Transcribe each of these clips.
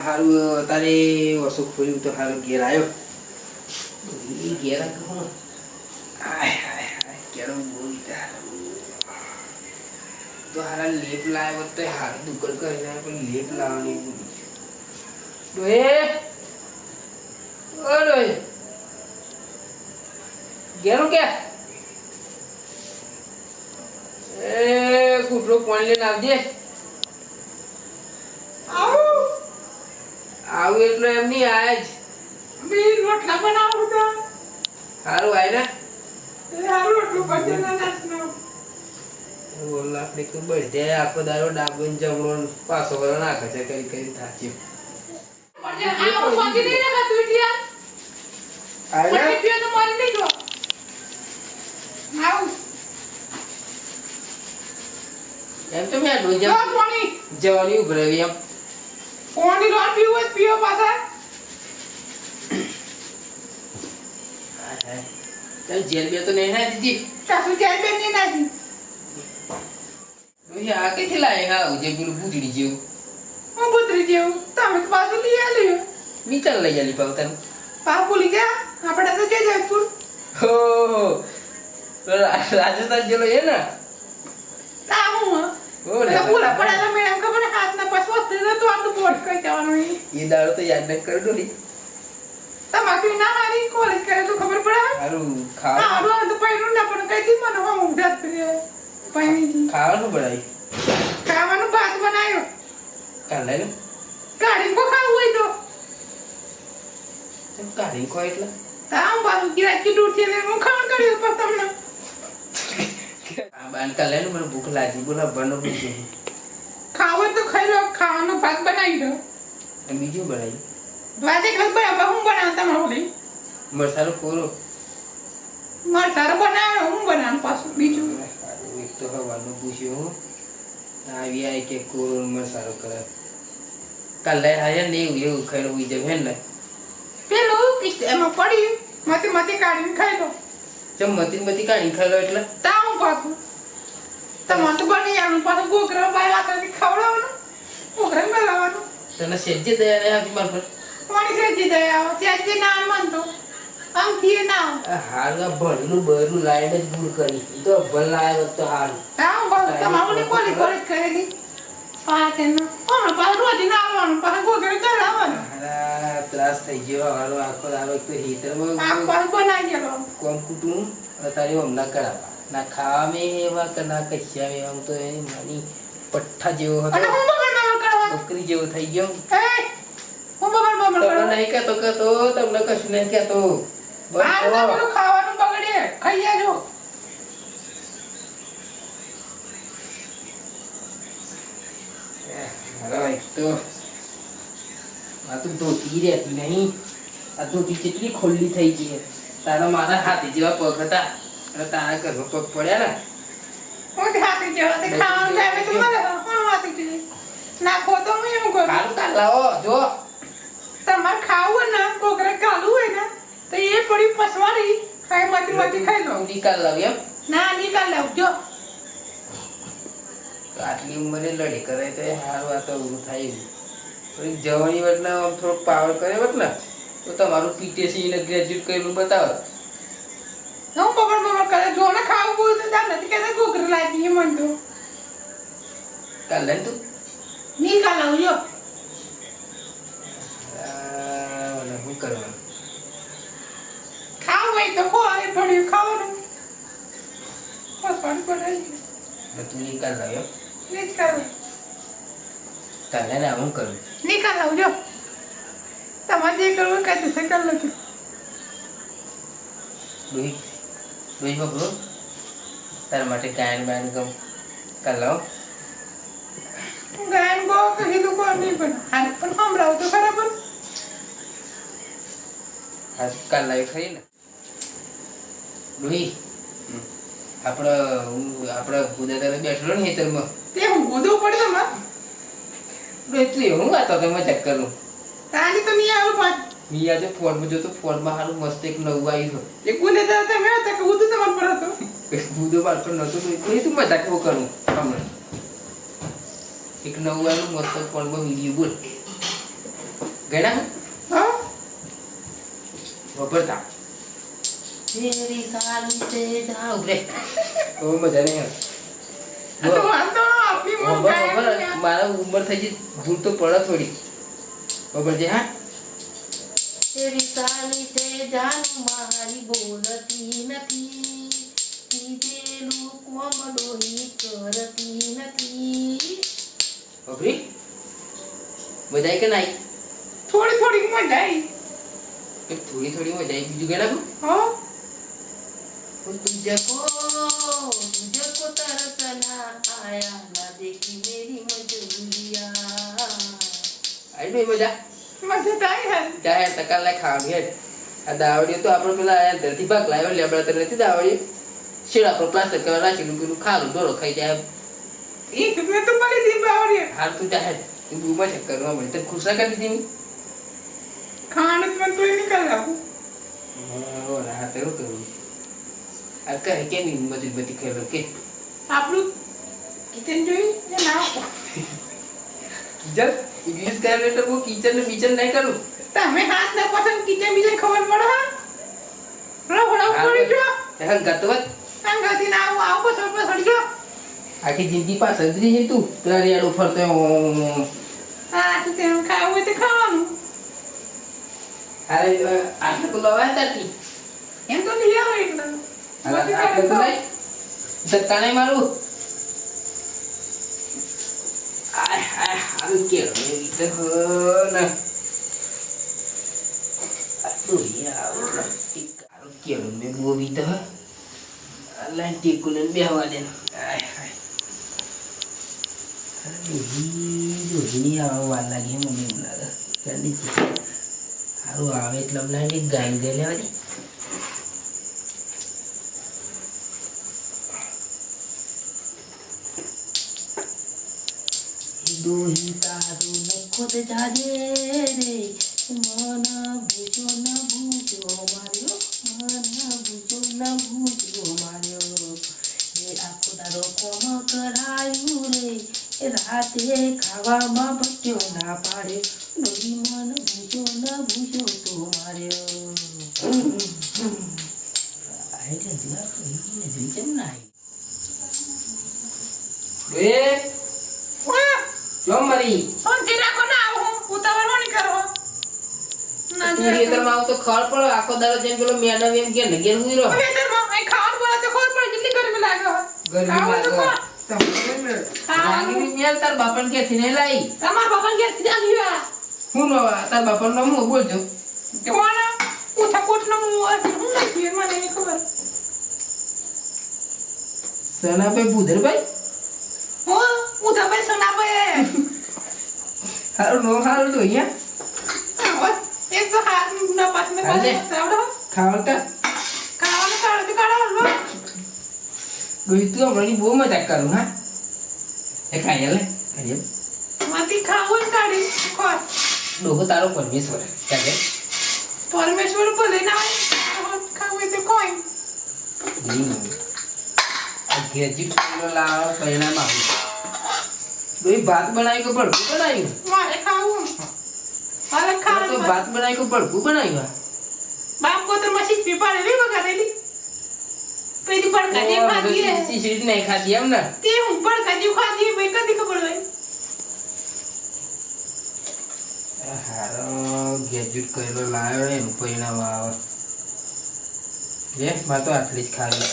હારું તારે વસો ખોલ્યું તો હારું ઘેર આવ્યો ઘેર કોણ? આય હાય હાય કેળો બોલતા. તો હારા લેપ લાવ્યો તો હારું દુકડ કરી નાખે પણ લેપ લાવવાની ભૂલી ગયો. ઓ ડોહે! ઘેરું કે? એ કૂટરો પાણી લઈને આવજે? આવું એટલે એમ નહીં આય જ. બી રોટલા બનાવું તો. સારું આય ને. આ રોટલું બોલ આપણે આખો દારો જમણો પાછો નાખે છે પણ ને. નહીં ગયો આવું. એમ તો મેં જવાની ઉભરાવી એમ. પાણી રોટ પીવું હોય પીવો પાછા. ચાલ જેલ બે તો નહીં ના દીધી. સાસુ જેલ બે નહીં નાખી. ડોહી આ કે લાય? હા જે પેલું ભૂતડી જેવું. હું પુત્રી જેવું. તમે તો પાછું લઈ આલ્યું ચાલ લઈ આલી પાવ તને પાપ ભૂલી ગયા? આપણે તો જે જયપુર હો રાજસ્થાન જેલો એ ને? તો હા. ખાવાનું. બનાવ્યું ખાવાનું ભાત બનાવ્યો. કાલે લો. ખાવું હોય તો. ચમ કાઢી ખો એટલે. આમ પાછું ગિરાકી ડૂટી ને હું ખાણ કર્યું પણ તમને. બાન કાલ મને ભૂખ લાગી. બોલા બનો બીજું ખાવાનું તો ખાઈ લો ખાવાનો ભાત બનાવી દો. બીજું બનાવી. ભાત એક બરાબર હું બનાવું તમારું લઈ મસાલો કોરો. મારે સારો બનાવ્યો હું બનાવું પાછું બીજું? એક તો હવાનું પૂછ્યું હું. આવી આય કે કોરો મસાલો કરે કાલે હાજર ને એવું એવું ખાઈ બીજે બીજું હે ને પેલું એમાં પડ્યું. મતી મતી કાઢીને ખાઈ લો. ચમ મતી મતી કાઢીને ખાઈ લો એટલે? તાવ પાછું. તમારે તો બની જવાનું પાછું ગોગરા બાય આટાથી ખવડાવવાનું. ગોગરા મેળવવાનું તને સેજે દયા નહીં આપી માર પર કોની સેજી દયા? આવે સેજી ના તો. આમ ના હારું ભરનું બરનું લાઈન જ કરી. તો ભલ તો હારું. આમ બસ તમારું ની કોલી કોલી કરેલી. પાછે ના હમણાં પાછું રોજ ના આવવાનું પાછું ગોગરા ઘરે આવવાનું. ત્રાસ થઈ ગયો હારો આખો દાડો તો બનાવી ગયેલો. કોમ કુટુંબ અત્યારે હમણાં કરાવવા ના ખાવામાં એવા કે ના કશ્યા હું તો એની માની પઠ્ઠા જેવો અને હતો હું બગડ બગડ બકરી જેવો થઈ ગયો. હું? બગડ બગડ તમને નહીં કહેતો કહેતો તમને કશું નહીં કહેતો. બસ આ તો જો. પેલું ખાવાનું બગડે ખાઈ જાજો તો આ તો ધોતી રહેતી નહીં. આ ધોતી કેટલી ખોલ્લી થઈ ગઈ તારા મારા હાથે જેવા પગ હતા. અને આ કર રોકો પડ્યા ને. હું ખાતી જો તે ખાવાનું થાય તો મને હું હાથી જેવી. નાખો તો હું એમ કરું. કાલ કાલ લાવો જો. તમાર ખાવું ને કોકરે કાલું હોય ને તો એ પડી પસવારી ખાઈ મતી મતી ખાઈ લો. ઊંધી લાવ એમ. ના નિકાલ લાવ જો. આટલી ઉંમરે લડી કરે તો હાલ વાત આ તો થાય પણ થોડીક જવાની વટના આમ થોડોક પાવર કરે વટ તો તમારું પીટીસી ને ગ્રેજ્યુએટ કરેલું બતાવો. હું બબડ કરે જો ને ખાવું બોલ તો નથી કહેતા કોકરે લાગી એ મન તો કાલ લઈને તું નિકાલ લાવજો આ, ઓલે શું કરવાનું? ખાવું હોય તો ખો એ પડ્યું ખાવાનું. પસવાડી પડાવી તો નિકાલ લાવ્યો ને જ કરવું કાલ લઈને આવું કરું. નિકાલ લાવજો તમારે જે કરવું કઈ દશે કરી લો ડોહી ડોહી તારા માટે ગાયન બાયન ગમ. કાલ ગાયન ગાયન ગો કીધું કોઈ નહીં પણ. હાલ પણ સંભળાવ તો ખરા પણ. હા કાલ લાવી ખરી ને. ડોહી આપણે આપણે ખુદા તારે બેઠેલો ને હેતરમાં તે હું ગુદો પડે માં ડોહી તું એવું વાતો મજાક કરું તારી તો નહીં આવું પાછું. મી આજે ફોનમાં જોતો ફોનમાં સારું મસ્ત એક નવું આવ્યું એ લેતા હતા મેં હતા કે ઉદુ તમારે પર હતો? બુધો બાળકો તો એ તું મજાક એવું કરું. હમણાં એક નવું આવ્યું મસ્ત ફોનમાં વીડિયો બોલ. ગયા હા? વાપરતા તેરી સાલી સે જાઉં રે. બહુ મજા નહીં આવે. તો. મારા ઉંમર થઈ ગઈ. ભૂલ તો પડે થોડી. બબર જે હા? તેરી સાલી સે જાન મારી બોલતી નથી કીધેલું કોમડોની કરતી નથી ખબરી મજા આવી કે નાઈ થોડી થોડી મજા આવી થોડી થોડી મજા આવી બીજું ગણા હો तुझको तुझको तरसना आया ना देखी मेरी मजबूरियां આઈ ભાઈ મજા તો આવી હે. ચાહે ટકા લાય ખાવાનું આ દાવડીઓ તો આપણે પેલા ધરતી ભાગ લાવ્યો આપણે તો નથી દાવડી શેડા પર પ્લાસ્ટર કરવા રાખેલું પેલું ખારું દોરો ખાઈ જાય એક મેં તો મળી દી બાવરી હાલ તું ચાહે તું બૂમા ચક્કરમાં મળી તને ખુશ ના કરી દીધી ખાણ તો તો નીકળ લાવું મેં રાહત એવું કરું? આ કહે કે નહીં બધી બધી ખેલો કે? આપણું કિચન જોયું? ના? કિચન? ઇંગ્લિશ કરે એટલે હું કિચન ને બીચન નહીં કરું. તમે હાથ ના પસંદ કિચન બીજે ખબર પડે હા? રફડા પડી જો. હા ગતવત અંગાથી ના આવું આવું પસંદ પસંદ જો. આખી જિંદગી પાછળ સંદરી છે તું. તારી રેડો ફરતો. હા તો તેમ ખાવું હોય તો ખાવાનું. અરે આટલું તો લવાય તારથી. એમ તો લઈ આવો એટલે તને બધી આટલે તો ખાવું. લઈ ધક્કા નહીં મારું આય આય હારું કેળો ને રીતે હ ને આ તો યાર ટીક હારું કેળો ને બહુ વિધ હ અલ્લાહ ટીકું ને બેહવા દે આય આય અરે દોહી દોહી આવા વાર લાગે મને એવું લાગે સારું આવે એટલે અમને ગાય દે લેવા દે દોહી તારું ને ખુદ જાજે રે મન ભૂજો ન ભૂજો માર્યો મન ભૂજો ન ભૂજો માર્યો એ આખો તારો કોમ કરાયું રે એ રાતે ખાવામાં બચ્યો ના પાડ્યો દોહી મન ભૂજો ન ભૂજો તો માર્યો આઈ રે જુલા કહી ને જોઈ કેમ ના આવી એ વાહ, જો મરી શાંતિ રાખો ના આવું ઉતાવળ નહીં કરો ના ખેતરમાં આવ તો ખબર પડે આખો દાડો જેમ પેલો મેડમ એમ કે ને ઘેર હુઈ રહો ખેતરમાં એ ખાવાનું બનાવે તો ખબર પડે કેટલી ગરમી લાગે. ગરમી લાગે. રાગીની મેલ તાર બાપાને ક્યાંથી નહીં લાઈ તમારા બાપાને ઘેરથી જામી આવ્યા. હું નો તાર બાપન નો હું બોલજો કોણ? ઉઠાકોટનો મું હશે. હું નથી, મને નહીં ખબર. સનાભાઈ ભૂધરભાઈ હું ઉઠાભાઈ સનાભાઈ. હારું નો હારું તો અહીંયા આવો. એક તો હાથ ના પાછળ પાસ આવડો. ખાવતા ખાવાનું કાઢો તો કાઢો હલવો. ગઈ તું હમણાં બહુ મજાક કરું હા એ ખાઈ લે ખાઈ લે માંથી ખાવું કાઢી ખોર. ડોહો તારો પરમેશ્વર ચાલે પરમેશ્વર ભલે ના હોય. ખાવું તો કોઈ ગ્રેજ્યુએટ લાવ લાવો પરિણામ આવ્યું ડોહી ભાત બનાવી કે ભડકું બનાવ્યું? મારે ખાવું. મારે તો ભાત બનાવી કે ભડકું બનાવ્યું બાપ કો તો મશીન રે વગાડેલી પેલી પડકાજી ખાધી હે. શીશડી નહીં ખાધી એમ ને? તે હું પડકાજી ખાધી ભાઈ કદી ખબર હોય હારો ગેજ્યુટ કરેલો લાવ્યો એનું પરિણામ આવે. લે મારે તો આટલી જ ખાધી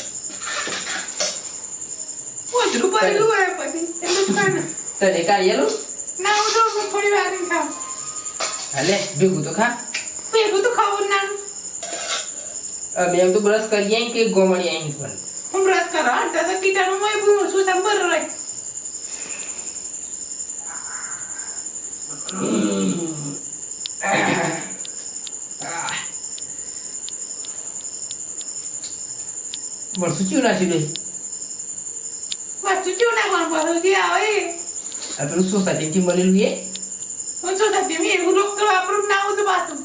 ઓછું પડેલું હોય પછી એમ જ ખાને. તને કાઢેલું ના હું તો થોડી વાર ખાઉં. હાલે ભેગું તો ખા. ભેગું તો ખાવું ના. બે તો બ્રશ કરી આઈ કે ગોમડી આઈ પણ. હું બ્રશ કરો હટતા તો કીટાણુ માં ભૂ શું સંભર રહે વરસું ચિયું નાખી લે? વસ્તુ ચૂ નાખવાનું પાછું જે આવે. આ પેલું સોસાયટીથી મળેલું એ હું શું થતી મેં એવું રોગ તો આપણું ના આવું તો પાછું.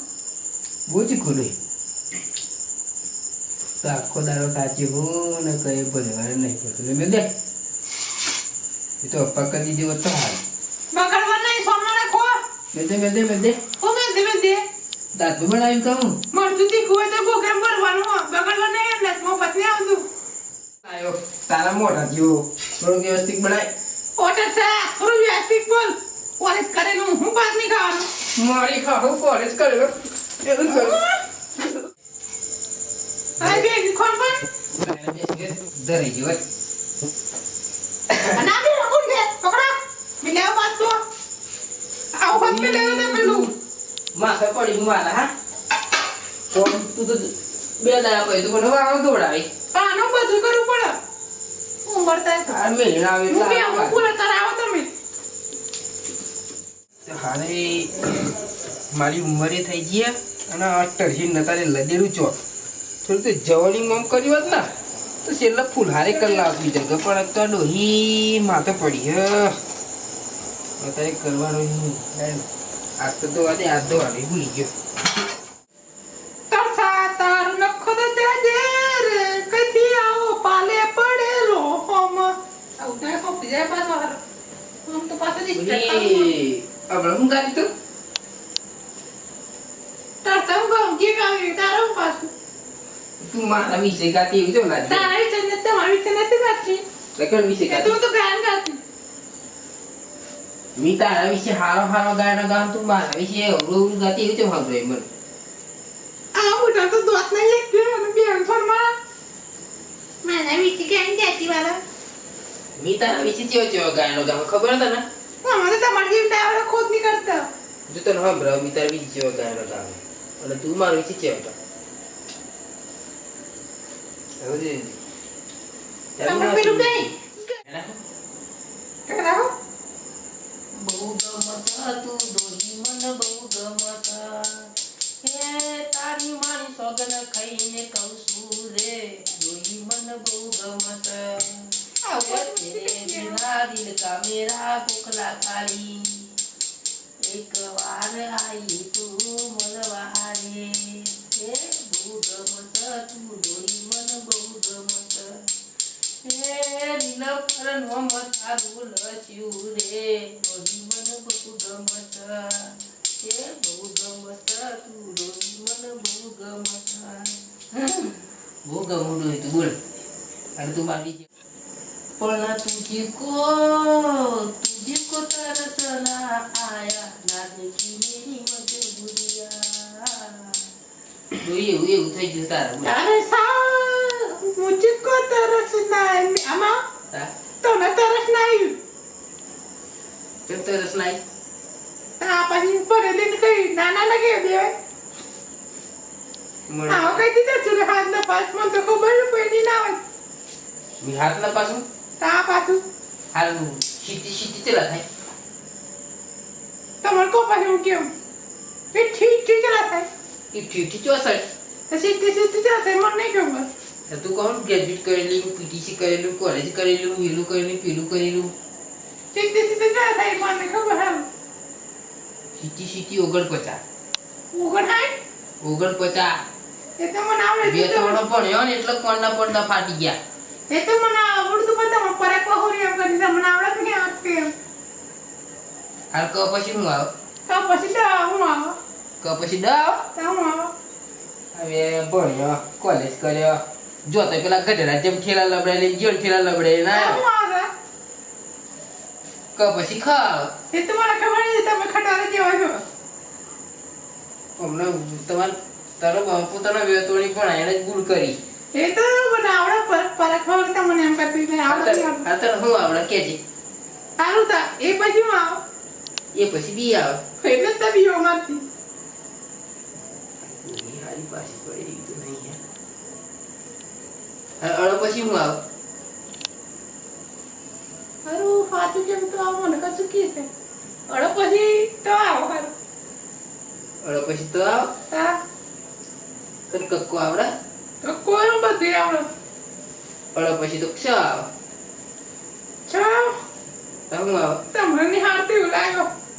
બહુ ચીખું લે તો આખો દારો કાચી હું ને કઈ ભલે નહીં પડતું મેં દે એ તો અપ્પા કરી દીધી હોત તો હાલ. બગાડવા નહીં સોના ખો મેં દે મેં દે મેં દે. હું મેં ધીમે દાંત બનાવી કહું મરચું તીખું હોય તો ઘોઘરા ભરવાનું. બગડવા નહીં એટલે નહીં આવતું. તારા મોઢા જેવો થોડું વ્યવસ્થિત બનાય. ઓટર છે. થોડું વ્યવસ્થિત બોલ. કોલેજ કરેલું હું. પાસ નહીં ખાવાનું મારી ખાવું કોલેજ કર્યો એવું કરું. બે ખોન પણ બી પકડો. તો આવું મેં લેવું પેલું માથે પડી ગયું મારા હા? કોણ? તું તો બે દાડા કહી તું મને વાળો દોડાવી. પણ આનું બધું કરવું પડે. હું થાય. તો આ મેળ આવે હું બી આવું પૂરા તારે આવો તમે હારે મારી ઉંમરે થઈ ગઈ અને અટરજી નતારે લદેડું ચો થોડું તો જવાની મોમ કર્યું હોત ના તો છેલ્લા ફૂલ હારે કલાક આપી જગ્યા પણ તો ડોહી માથે પડી અત્યારે કરવાનું નહીં. આજ તો તો દે આજ તો દે ભૂલી ગયો. પાછો હારો હું તો? ગાડી તું તરસા હું ગામ કે ગાવી તારો પાછું. તું મારા વિશે ગાતી એવું કેમ લાગે તારા વિશે ને તમારી વિશે નથી ગાતી. લખન વિશે ગાતી? તું તો ગાન ગાતી. મી તારા વિશે હારો હારો ગાયનો ગામ તું મારા વિશે અવળું ગાતી એવું કેમ સાંભળે મને? આ મોટા તો દોત નહીં એક અને બે ફોનમાં મારા વિશે ગાન ગાતી વાળા મી તારા વિશે ચેવો ચેવો ગાયનો ગામ ખબર હતા ને ખોદ નહીં કરતા. જો તને હા મી મિતાર બી જેવો ગાયનો ગામ અને તું મારો વિશે કેવો ગામ હવે જે તમે પેલું નહીં કરાવો બહુ ગમતા તું ડોહી મને બહુ ગમતા. હે તારી મારી સોગન ખાઈને કહું છું રે ડોહી મને બહુ ગમતા. આવો बिना दिल का मेरा बुखला खाली एक बार आई तू मनवारे हे बहू गमत तू डोई मन बहू गमत हे नील पर नोम तारू लच्यू रे डोई मन बहू गमत हे बहू गमत तू डोई मन बहू गमत બહુ ગમું ડોઈ તું બોલ અને તું મારી पण तुझी को तुझी को तरसना आया नादकी मेरी मजबुरिया ये नाही. तो तरस नाही. काही नानाला घे नाव काय हात ना पास म्हणतो खबर पहिली नाव मी हात ना મી પાછું હાલ સીટી સીટી ચલા થાય. તમારે કો પાછું હું કેમ? એ ઠીક ઠીક ચલા થાય. એ ઠીઠી ચોસઠ તો સીધી સીધી ના થાય મને નહીં ખબર. તું કોણ ગ્રેજ્યુએટ કરેલું પીટીસી કરેલું કોલેજ કરેલું પેલું કરેલું પેલું કરેલું સીધી સીધી ચલા થાય મને ખબર હાલ. સીટી સીટી ઓગણપચાસ. હાય ઓગણપચાસ. એ તો મને આવડે બે ત્રણ ભણ્યો ને એટલે કોણના પડદા ફાટી ગયા? એ તો મને આવડતું પણ પર પરાક પહોરી એમ કરી મને આવડત કે આ કેમ હાલ ક પછી હું આવ? તો પછી તો હું આવ. ક પછી ડ તો હું આવ. હવે ભણ્યો કોલેજ કર્યો. જો તો પેલા ગઢડા જેમ ખેલા લબડે લઈ જેમ ખેલા લબડે ના ક પછી ખાવ. એ તો મને ખબર નથી તમે ખટારે જેવા છો. હમણાં તમારે તારો પોતાના વેતોણી પણ એને જ ભૂલ કરી. એ તો મને આવડે પર પરાક પહોરી તમને એમ કરતી કે આવડે આ તો હું આવડે? કેજે સારું તા એ પછી હું આવ? એ પછી બી આવ. એટલે તો બી મારતી. હારી પાછી પડી તો નહીં. હા, પછી હું આવ? હારું સાચું કેમ તો આવો? મને કશું કે છે? અડો પછી તો આવો હારું. અળ પછી તો આવ. તા કક્કો આવડે? કોઈ બધું આવડે અળ પછી તો ક્ષ આવ હું તમને નિહાળતી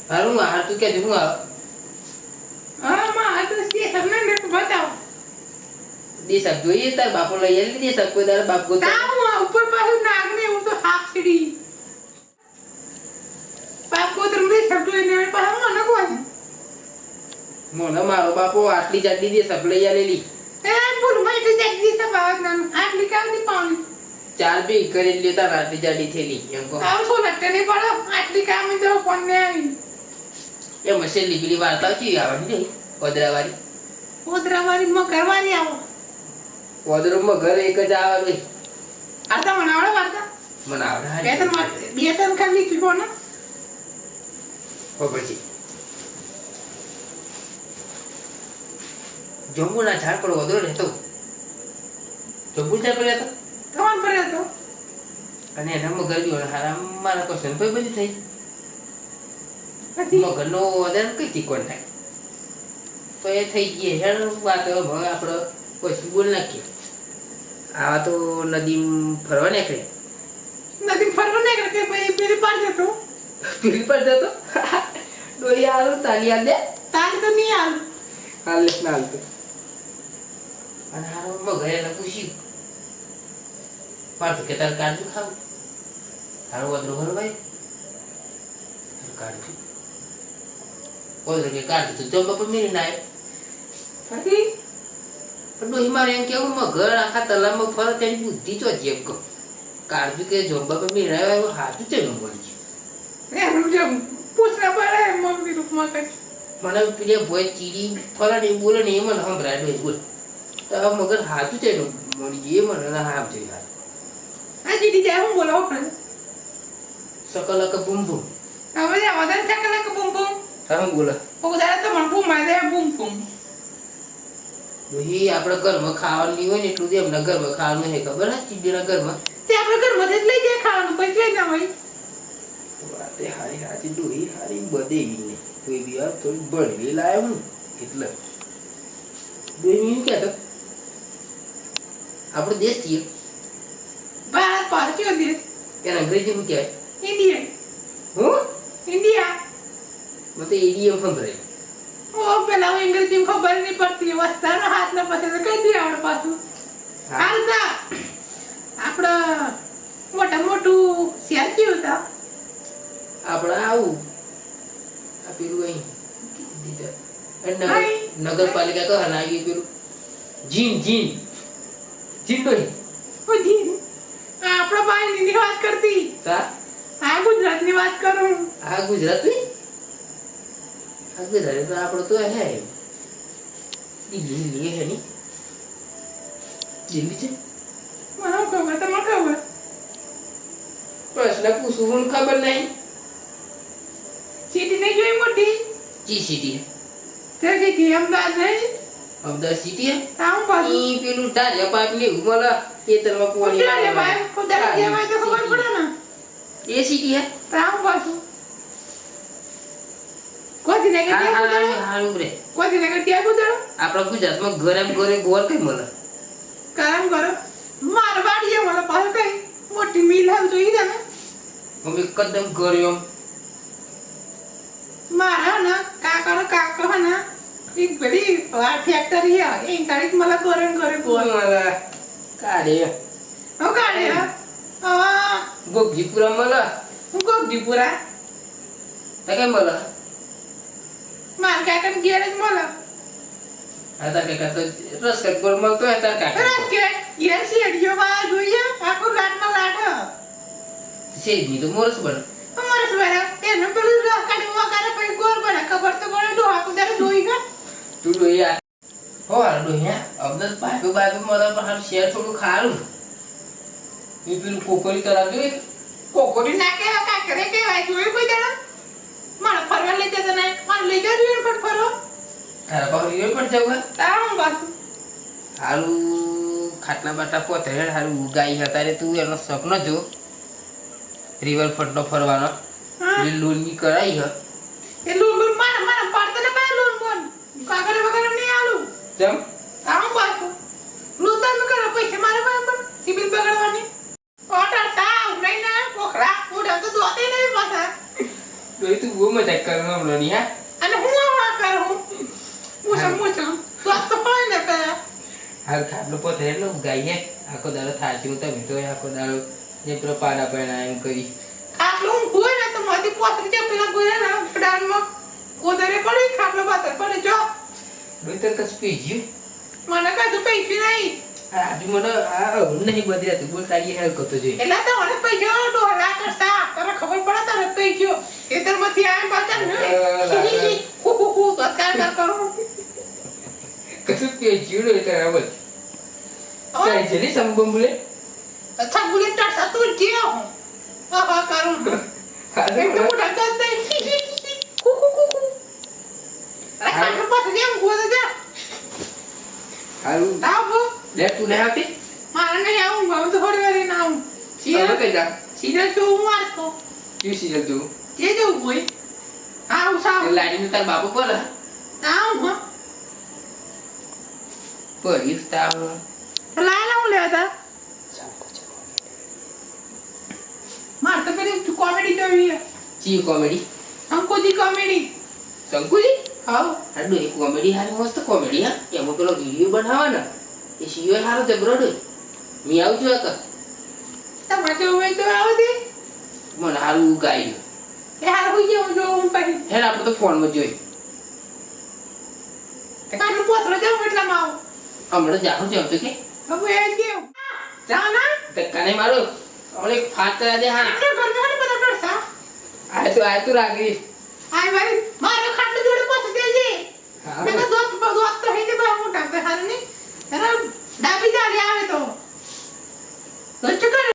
હારું હાર તું કેજે હું આવ હા માં આ તો કે તમને ને બતાવો દેશાક જોઈએ તાર બાપો લઈ આવી દેશાક કોઈ તારા બાપ ગોતા તા ઉપર પાછું નાગ ને હું તો હાફ સીડી બાપ કોતર મે શબ્દો એને પાસે મને કોઈ મને મારો બાપો આટલી જાડી દેશક લઈ આલેલી ચાર બી કરી લેતા રાત જાડી થેલી. એમ કહો. આવું શું લટકે નહીં પડો? આટલી કામ જો કોને આવી. એ મશે લીબીલી વાર્તા કી આવે ને ઓદરાવારી ઓદરાવારી માં કરવાની આવો. ઓદરમાં ઘર એક જ આવે ભાઈ આતા મનાવડો વાર્તા. મનાવડા બે ત્રણ બે ત્રણ ખાલી કીધો ને. પછી. જમ્મુના ઝાડ પર ઓદરો રહેતો. જંબુ ઝાડ પડ્યા તો? તમાર પડ્યા તો અને એના મગર બી ઓલા હારા મારા ક્વેશ્ચન ભાઈ બધી થઈ પછી? મગરનો વધારે કઈ ત્રિકોણ થાય? તો એ થઈ ગઈ હેડ વાત હવે આપણે પછી બોલ નાખીએ. આવા તો નદી ફરવા નીકળે? નદી ફરવા નીકળે કે ભાઈ પેલી પાર જતો? પેલી પાર જતો? ડોઈ આલો તાલી આ દે. તારે તો નહીં આલ. હાલ ના હાલતો. અને હારો મગર એને પૂછ્યું. પાડતો કે તારે કાળજું ખાવું. તારો વદરો ભાઈ કાઢું વદરો કે કાજુ તો જમવા પર મેરી ના આવ્યો પછી ડોહી મારે એમ કેવું મગર આખા તલાવમાં ફરત તેની બુદ્ધિ ચોથી જેમ કહું. કાઢું કે જમવા પર મેરી ના આવ્યો હાથું ચેલો મળી ગયું એનું જે પૂછના પડે મમ્મી રૂપમાં કઈ. મને પેલી ભોય ચીડી ફરે ને બોલે ને એ મને સંભળાય બોલ. તો મગર હાથું ચેલો મળી ગયું મને ના હાથ જોઈ હાથ જીડી જાય હું બોલો આપણે સકલક બૂમ બૂમ હવે વધારે ચાકલે કે બૂમ બૂમ હા બોલે? પોદારે તો મને બૂમ મારે બૂમ બૂમ ડોહી આપણે ઘરમાં ખાવાની હોય ને એટલું જ એમના ઘરમાં ખાવાનું છે ખબર હા ચીડીના ઘરમાં? તે આપણે ઘરમાંથી જ લઈ જાય ખાવાનું પછી લઈ ના હોય વાતે હારી હારી ડોહી હારી બધે નહીં કોઈ બી યાર થોડી ભણવી લાવ્યો હું એટલે. ડોહી એમ કહેતો આપણો દેશ છીએ. ભારત પાર કયો દેશ એને અંગ્રેજીમાં કહેવાય? ઇન્ડિયન. હું? ઇન્ડિયા. મને તો સંભળાય ઓ પેલા હું અંગ્રેજી ખબર નહીં પડતી. વસ્તાનો હાથ ના પછી તો કઈ દી આવડે પાછું. હાલતા આપડે મોટા મોટું શહેર કયું હતા આપણે આવું. આ પેલું અહીં. નગરપાલિકા કહે પેલું જીન જીન. જીન ડોહી બધી આપડે ભાઈ ની વાત કરતી. આ ગુજરાતની વાત કરું. આ ની આ ગુજરાત તો આપણો તો હે. દિલ્હી હે ની. દિલ્હી છે? મને ખબર તમને ખબર? પ્રશ્ન પૂછું મને ખબર નહીં સિટી નહીં જોઈ મોટી? જી સિટી તે સિટી અમદાવાદ નહીં અમદાવાદ સિટી હે? આમ પાછું પેલું ઢારિયા પાપ લેવું ઉમલા ખેતરમાં પોણી રે ભાઈ કુદરા જેવાય તો ખબર પડે ને. એ સિટી હે? આમ પાછું. કોઈ ને કે હારું રે કોઈ ને કે ત્યાં કુદરા આપણા ગુજરાતમાં ઘરે એમ ઘરે ગોર કઈ મળે? કામ કરો મારવાડીએ મને પાછું કઈ મોટી મિલ હાલ જોઈ ને. મમ્મી કદમ કર્યો મારા ના કાકો હે ને એક વાર ફેક્ટરી હે એ તારીખ મને કરે ને કરે બોલ કાઢે હું કાઢે હે હવે ગોગજીપુરા મળે હું કોકજીપુરા તા કઈ મળે મારા કાકાને ઘેર જ મળે આ તાર કાકા તો રસકટ ગોળ મળતો હોય તાર કાકા રાજકેટ ઘેર શેડીઓ માં જોઈએ આખું લાટમાં લાટ હે. શેરડી તો મોરસ બને અમારે શું બને? એનું પેલું રકાડી વકારે પછી ગોળ બને. ખબર તો પડે ડોહા કુદારે જોઈ ગયા. તું ડોહી આ હો આ ડોહી અમદાવાદ બાજુ બાજુ મળે પણ હારું શેર થોડું ખારું એ પેલું કોકોરી તળાવ જોઈ કોકોડી ના કહેવાય, કાંકરે કહેવાય. જોયું કોઈ દાડો? મારે ફરવા લઈ જતા ને મારે લઈ જજો એને પણ ફરો તારા પાસે રીવે પણ જવું તારા હું. હારું ખાટલા બાટા પોતે હારું ગાય હતા રે તું એનો સપનો જો રિવરફ્રન્ટ નો ફરવાનો. એ લોનની કરાઈ હ એ લોન મારા મારા પાડતા પાડતો ને મારે લોન બોન. કાગળ વગર નહીં આમ બાપુ હું એમ કરે, પૈસા મારે પાસે સિબિલ બગાડવાની. ઓટર સાવ નહીં ના પોખરા. ઉડે તો દોતે નહીં પાછા. ડોહી તું બહુ મજાક કરવાનો હમણાં ની હા? અને હું આ કરું? મૂછો મૂછો તો તો હોય ને તે હાલ ખાટલો પોતે એટલો હે? આખો દાડો થાચી હું તમે તો આખો દાડો જે પેલો પાડા એમ કરી. ખાટલો હું હોય ને તો મારી પોતરી જે પેલા ગોયા ના ડાનમાં કોદરે પડી ખાટલો પાતર પડે જો. તો કશું ગયું મને કશું પૈસું નહીં આજુ મને આ નહીં બધી હતી બોલ તારી હેલ્પ કરતો જોઈએ એટલે તો મને પૈસા ડોહલા કરતા તને ખબર પડે તને પૈસા ખેતરમાંથી આયા પાછા ને હુ હુ હુ બતાર કર કરું કશું ગયું નહીં તારા બોલ તારી જલી સંબંધ બોલે અચ્છા બુલેટ ટાટા તું જે હું હા કરું તો મોટા દંત નહીં કુ કુ કુ કુ અરે કાઢો પાછું જેમ ગોદા હારું આવો લે તું નહીં આવતી મારે નહીં આવું હું તો થોડી વાર ના આવું સિરિયલ કઈ જા. સિરિયલ જોવું મારતો. કયું સિરિયલ જોવું જે જોવું હોય. આવું સાવ તે લાડીને તાર બાપુ બોલે આવું હા. પરીફ તાવ. લાયલા હું લેતા. માર તો પેલી કોમેડી જોવી ચી કોમેડી? અંકુજી કોમેડી. શંકુજી? હાડું એ કોમેડી હારી મસ્ત કોમેડી હા. એમાં પેલો વીડિયો બનાવે ને એ સિયો હારો જબરો ડોય મી આવું છું એક તમારે હોય તો આવો દે. મને હારું ગાયું. એ હાર હું જાઉં જોવું પછી. હે ને આપણે તો ફોનમાં જોઈ. કાનું પોતરો જાઉં એટલામાં આવું. હમણાં જાઉં છે તો કે. હવે એ કેવું. જાના ધક્કા નહીં મારો. ઓલે ફાટ દે હા. આટલો ઘર ઘર બધા કરશા? આ તો આ તો રાગી આય મારી મારો ખાટલો જોડે હા મેં દોત દોત તો હઈ તો મોટા તો હારની ડાબી દાડી આવે તો. તો ચકર